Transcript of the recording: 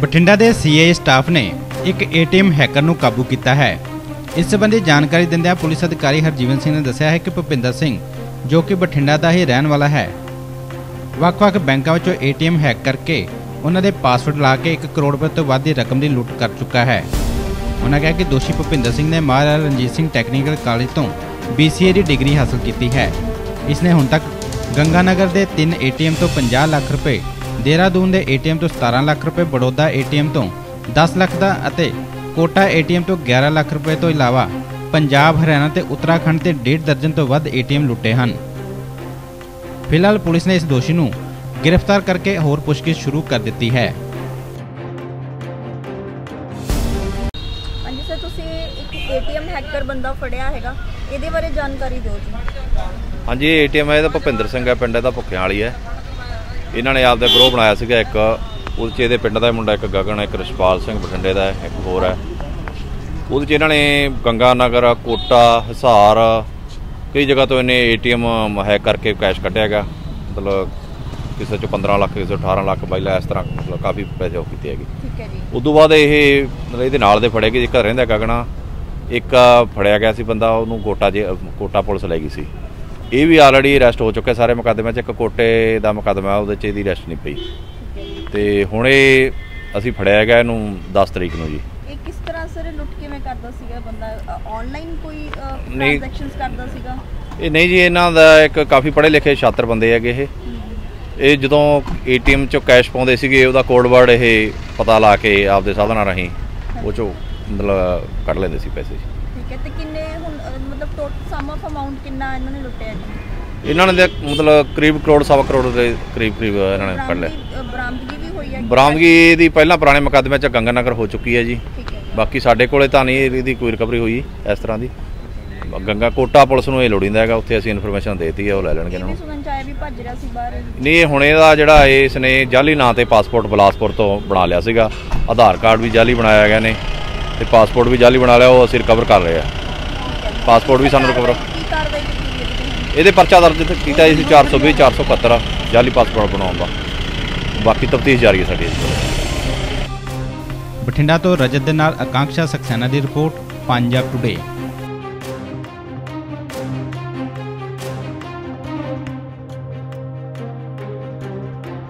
ਬਠਿੰਡਾ ਦੇ CA staff ਨੇ ਇੱਕ ਏਟੀਐਮ ਹੈਕਰ ਨੂੰ ਕਾਬੂ ਕੀਤਾ ਹੈ। ਇਸ ਸੰਬੰਧੀ ਜਾਣਕਾਰੀ ਦਿੰਦਿਆਂ ਪੁਲਿਸ ਅਧਿਕਾਰੀ ਹਰਜੀਵਨ ਸਿੰਘ ਨੇ ਦੱਸਿਆ ਹੈ ਕਿ ਭੁਪਿੰਦਰ ਸਿੰਘ, ਜੋ ਕਿ ਬਠਿੰਡਾ ਦਾ ਹੀ ਰਹਿਣ ਵਾਲਾ ਹੈ, ਵੱਖ-ਵੱਖ ਬੈਂਕਾਂ ਵਿੱਚੋਂ ਏਟੀਐਮ ਹੈਕ ਕਰਕੇ ਉਹਨਾਂ ਦੇ ਪਾਸਵਰਡ ਲਾ ਕੇ 1 ਕਰੋੜ ਰੁਪਏ ਤੋਂ ਵੱਧ ਦੀ ਰਕਮ ਦੀ ਲੁੱਟ ਕਰ ਚੁੱਕਾ ਹੈ। ਉਹਨਾਂ ਕਿਹਾ ਕਿ ਦੋਸ਼ੀ ਭੁਪਿੰਦਰ ਸਿੰਘ ਨੇ ਮਹਾਰਾਜਾ ਰਣਜੀਤ ਸਿੰਘ ਟੈਕਨੀਕਲ ਕਾਲਜ ਤੋਂ BCA ਦੀ ਡਿਗਰੀ ਹਾਸਲ ਕੀਤੀ ਹੈ। ਇਸ ਨੇ ਹੁਣ ਤੱਕ ਗੰਗਾਨਗਰ ਦੇ 3 ਏਟੀਐਮ ਤੋਂ 50 ਲੱਖ ਰੁਪਏ ਦੇਹਰਾਦੂਨ ਦੇ ਏਟੀਐਮ ਤੋਂ 17 ਲੱਖ ਰੁਪਏ ਬੜੌਦਾ ਏਟੀਐਮ ਤੋਂ 10 ਲੱਖ ਦਾ ਅਤੇ ਕੋਟਾ ਏਟੀਐਮ ਤੋਂ 11 ਲੱਖ ਰੁਪਏ ਤੋਂ ਇਲਾਵਾ ਪੰਜਾਬ ਹਰਿਆਣਾ ਤੇ ਉੱਤਰਾਖੰਡ ਤੇ 1.5 ਦਰਜਨ ਤੋਂ ਵੱਧ ਏਟੀਐਮ ਲੁੱਟੇ ਹਨ। ਫਿਲਹਾਲ ਪੁਲਿਸ ਨੇ ਇਸ ਦੋਸ਼ੀ ਨੂੰ ਗ੍ਰਿਫਤਾਰ ਕਰਕੇ ਹੋਰ ਪੁੱਛਗਿੱਛ ਸ਼ੁਰੂ ਕਰ ਦਿੱਤੀ ਹੈ। ਹਾਂਜੀ ਸਰ ਤੁਸੀਂ ਇੱਕ ਏਟੀਐਮ ਹੈਕਰ ਬੰਦਾ ਫੜਿਆ ਹੈਗਾ ਇਹਦੇ ਬਾਰੇ ਜਾਣਕਾਰੀ ਦਿਓ ਜੀ। ਹਾਂਜੀ ਏਟੀਐਮ ਹੈ ਇਹਦਾ ਭੁਪਿੰਦਰ ਸਿੰਘ ਹੈ ਪਿੰਡ ਇਹਦਾ ਭੁੱਖਿਆਂ ਵਾਲੀ ਹੈ। ਇਹਨਾਂ ਨੇ ਆਪਦਾ ਗਰੋਹ ਬਣਾਇਆ ਸੀਗਾ ਇੱਕ ਉਹਦੇ 'ਚ ਇਹਦੇ ਪਿੰਡ ਦਾ ਮੁੰਡਾ ਇੱਕ ਗਗਨ ਹੈ, ਇੱਕ ਰਿਸ਼ਪਾਲ ਸਿੰਘ ਬਠਿੰਡੇ ਦਾ ਹੈ, ਇੱਕ ਹੋਰ ਹੈ। ਉਹਦੇ 'ਚ ਇਹਨਾਂ ਨੇ ਗੰਗਾ ਨਗਰ ਕੋਟਾ ਹਿਸਾਰ ਕਈ ਜਗ੍ਹਾ ਤੋਂ ਇਹਨੇ ਏਟੀਐਮ ਹੈਕ ਕਰਕੇ ਕੈਸ਼ ਕੱਢਿਆਗਾ ਮਤਲਬ ਕਿਸੇ 'ਚ 15 ਲੱਖ ਕਿਸੇ 'ਚ 18 ਲੱਖ ਬਾਈਲਾ ਇਸ ਤਰ੍ਹਾਂ ਮਤਲਬ ਕਾਫੀ ਪੈਸੇ ਉਹ ਕੀਤੇ ਹੈਗੇ। ਠੀਕ ਹੈ ਜੀ। ਉਦੋਂ ਬਾਅਦ ਇਹ ਮਤਲਬ ਇਹਦੇ ਨਾਲ ਦੇ ਫੜੇ ਗਏ ਜਿਹੜਾ ਰਹਿੰਦਾ ਗਗਨਾ ਇੱਕ ਫੜਿਆ ਗਿਆ ਸੀ ਬੰਦਾ ਉਹਨੂੰ ਕੋਟਾ ਜੇ ਕੋਟਾ ਪੁਲਿਸ ਲੈ ਗਈ ਸੀ। ਇਹ ਵੀ ਆਲਰੇਡੀ ਅਰੈਸਟ ਹੋ ਚੁੱਕਿਆ ਸਾਰੇ ਮੁਕੱਦਮਿਆਂ 'ਚ ਇੱਕ ਕੋਟੇ ਦਾ ਮੁਕੱਦਮਾ ਉਹਦੇ 'ਚ ਇਹਦੀ ਅਰੈਸਟ ਨਹੀਂ ਪਈ। ਤੇ ਹੁਣ ਇਹ ਅਸੀਂ ਫੜਿਆ ਗਿਆ ਇਹਨੂੰ 10 ਤਰੀਕ ਨੂੰ ਜੀ। ਇਹ ਕਿਸ ਤਰ੍ਹਾਂ ਸਰ ਲੁੱਟ ਕਿਵੇਂ ਕਰਦਾ ਸੀਗਾ ਬੰਦਾ? ਆਨਲਾਈਨ ਕੋਈ ਨਹੀਂ। ਟ੍ਰਾਂਜੈਕਸ਼ਨਸ ਕਰਦਾ ਸੀਗਾ? ਇਹ ਨਹੀਂ ਜੀ ਇਹਨਾਂ ਦਾ ਇੱਕ ਕਾਫੀ ਪੜ੍ਹੇ ਲਿਖੇ ਛਾਤਰ ਬੰਦੇ ਹੈਗੇ ਇਹ। ਇਹ ਜਦੋਂ ਏਟੀਐਮ 'ਚੋਂ ਕੈਸ਼ ਪਾਉਂਦੇ ਸੀਗੇ ਉਹਦਾ ਕੋਡ ਵਰਡ ਇਹ ਪਤਾ ਲਾ ਕੇ ਆਪਦੇ ਸਾਧਨਾਂ ਰਾਹੀਂ ਉਹ 'ਚੋਂ ਮਤਲਬ ਕੱਢ ਲੈਂਦੇ ਸੀ ਪੈਸੇ। ਠੀਕ ਹੈ। ਤੇ ਕਿੰਨੇ ਹੁਣ ਅਹ, ਮਤਲਬ ਟੋਟਲ ਸਮ ਆਫ ਅਮਾਉਂਟ ਕਿੰਨਾ ਇਹਨਾਂ ਨੇ ਲੁੱਟਿਆ ਜੀ? ਇਹਨਾਂ ਨੇ ਤਾਂ ਮਤਲਬ ਕਰੀਬ ਕਰੋੜ ਸਵਾ ਕਰੋੜ ਦੇ ਕਰੀਬ ਕਰੀਬ ਇਹਨਾਂ ਨੇ ਕੱਢ ਲਿਆ। ਬਰਾਮਦਗੀ- ਅਹ, ਬਰਾਮਦਗੀ ਵੀ ਹੋਈ ਹੈ? ਬਰਾਮਦਗੀ ਦੀ ਪਹਿਲਾਂ ਪੁਰਾਣੇ ਮੁਕੱਦਮੇ 'ਚ ਗੰਗਾਨਗਰ ਹੋ ਚੁੱਕੀ ਹੈ ਜੀ। ਠੀਕ ਹੈ ਜੀ। ਬਾਕੀ ਸਾਡੇ ਕੋਲੇ ਤਾਂ ਨਹੀਂ ਇਹਦੀ ਕੋਈ ਰਿਕਵਰੀ ਹੋਈ ਇਸ ਤਰ੍ਹਾਂ ਦੀ। ਗੰਗਾ ਕੋਟਾ ਪੁਲਿਸ ਨੂੰ ਇਹ ਲੋੜੀਂਦਾ ਹੈਗਾ ਉੱਥੇ ਅਸੀਂ ਇਨਫੋਰਮੇਸ਼ਨ ਦੇਤੀ ਹੈ ਉਹ ਲੈ ਲੈਣਗੇ ਇਹ ਇਹਨਾਂ ਵੀ ਨੂੰ। ਸੁਣਨ ਚ ਆਇਆ ਵੀ ਭੱਜ ਰਿਹਾ ਸੀ ਬਾਹਰ। ਨਹੀਂ ਇਹ ਹੁਣ ਇਹਦਾ ਜਿਹੜਾ ਇਸ ਨੇ ਜਾਲੀ ਨਾਂ ਤੇ ਪਾਸਪੋਰਟ ਬਲਾਸਪੁਰ ਤੋਂ ਬਣਾ ਲਿਆ ਸੀਗਾ। ਆਧਾਰ ਕਾਰਡ ਵੀ ਜਾਲੀ ਬਣਾਇਆ ਗਿਆ ਨੇ। ਤੇ ਪਾਸਪੋਰਟ ਵੀ ਜਾਲੀ ਬਣਾ ਲਿਆ ਉਹ ਅਸੀਂ ਰਿਕਵਰ ਕਰ ਰਹੇ ਆ। ਪਾਸਪੋਰਟ ਵੀ ਸਾਨੂੰ ਰਿਕਵਰ ਇਹਦੇ ਪਰਚਾ ਦਰਜ ਕੀਤਾ ਜੀ 420 471 ਜਾਲੀ ਪਾਸਪੋਰਟ ਬਣਾਉਣ ਦਾ। ਬਾਕੀ ਤਫਤੀਸ਼ ਜਾਰੀ ਹੈ ਸਾਡੀ ਇਸ ਬਠਿੰਡਾ ਤੋਂ ਰਜਤ ਦੇ ਨਾਲ ਆਕਾਂਕਸ਼ਾ ਸਕਸੈਨਾ ਦੀ ਰਿਪੋਰਟ ਪੰਜਾਬ ਟੁਡੇ